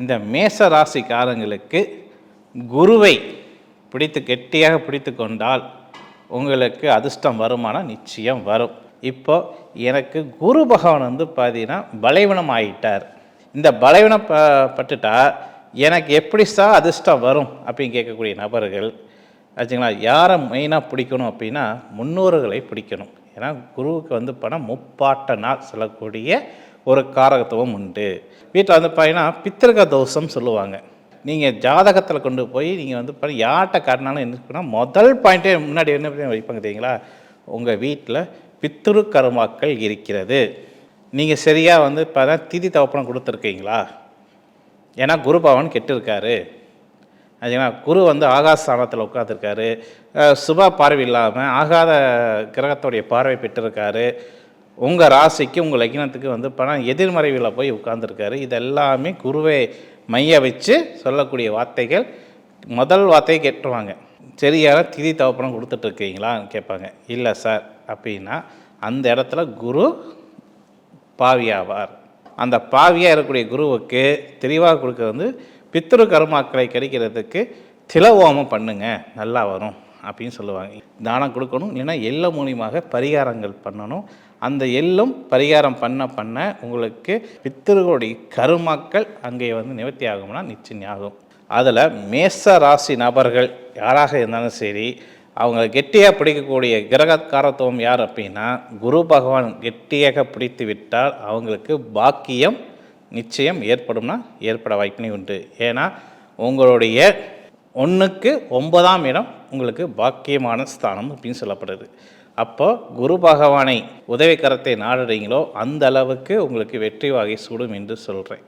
இந்த மேச ராசிக்காரங்களுக்கு குருவை பிடித்து கெட்டியாக பிடித்து கொண்டால் உங்களுக்கு அதிர்ஷ்டம் வருமானம் நிச்சயம் வரும். இப்போ எனக்கு குரு பகவான் வந்து பார்த்தீங்கன்னா பலவீனம் ஆயிட்டார். இந்த பலவீனம் ப பட்டுட்டா எனக்கு எப்படி சார் அதிர்ஷ்டம் வரும் அப்படின்னு கேட்கக்கூடிய நபர்கள் ஆச்சுங்களா யாரை மெயினாக பிடிக்கணும் அப்படின்னா முன்னோர்களை பிடிக்கணும். ஏன்னா குருவுக்கு வந்து பணம் முப்பாட்ட நாள் சொல்லக்கூடிய ஒரு காரகத்துவம் உண்டு. வீட்டில் வந்து பார்த்தீங்கன்னா பித்திருக்க தோஷம் சொல்லுவாங்க. நீங்கள் ஜாதகத்தில் கொண்டு போய் நீங்கள் வந்து பாருங்கள் யார்கிட்ட காட்டினாலும் என்ன இருக்குன்னா முதல் பாயிண்ட்டே முன்னாடி என்ன பண்ணி வைப்பாங்க தெரியுங்களா? உங்கள் வீட்டில் பித்துரு கருமாக்கள் இருக்கிறது. நீங்கள் சரியாக வந்து இப்போ தான் திதி தவப்பணம் கொடுத்துருக்கீங்களா? ஏன்னா குரு பவன் கெட்டிருக்காரு. ஏன்னா குரு வந்து ஆகாச ஸ்தானத்தில் உட்காந்துருக்காரு சுப பார்வை இல்லாமல் ஆகாத கிரகத்துடைய பார்வை பெற்றிருக்காரு. உங்கள் ராசிக்கு உங்கள் லக்னத்துக்கு வந்து பணம் எதிர்மறைவில் போய் உட்கார்ந்துருக்காரு. இது எல்லாமே குருவை மைய வச்சு சொல்லக்கூடிய வார்த்தைகள். முதல் வார்த்தையை கேட்டுருவாங்க. சரியான திதி தவப்பணம் கொடுத்துட்டு இருக்கீங்களான்னு கேட்பாங்க. இல்லை சார் அப்படின்னா அந்த இடத்துல குரு பாவியாவார். அந்த பாவியாக இருக்கக்கூடிய குருவுக்கு தெளிவாக கொடுக்கறது வந்து பித்ரு கருமாக்களை கிடைக்கிறதுக்கு திலவோமம் பண்ணுங்க நல்லா வரும் அப்படின்னு சொல்லுவாங்க. தானம் கொடுக்கணும் இல்லைன்னா எல்லை மூலியமாக பரிகாரங்கள் பண்ணணும். அந்த எள்ளும் பரிகாரம் பண்ண பண்ண உங்களுக்கு பித்தர்களுடைய கருமாக்கள் அங்கே வந்து நிவர்த்தி ஆகும்னா நிச்சயம் ஆகும் அதில் மேச ராசி நபர்கள் யாராக இருந்தாலும் சரி அவங்க கெட்டியாக பிடிக்கக்கூடிய கிரகக்காரத்துவம் யார் அப்படின்னா குரு பகவான் கெட்டியாக பிடித்து விட்டால் அவங்களுக்கு பாக்கியம் நிச்சயம் ஏற்படும்னா ஏற்பட வாய்ப்பினை உண்டு. ஏன்னா உங்களுடைய ஒன்றுக்கு ஒன்பதாம் இடம் உங்களுக்கு பாக்கியமான ஸ்தானம் அப்படின்னு சொல்லப்படுது. அப்போ குரு பகவானை உதவிக்கரத்தை நாடுறீங்களோ அந்த அளவுக்கு உங்களுக்கு வெற்றி வாகை சூடும் என்று சொல்கிறேன்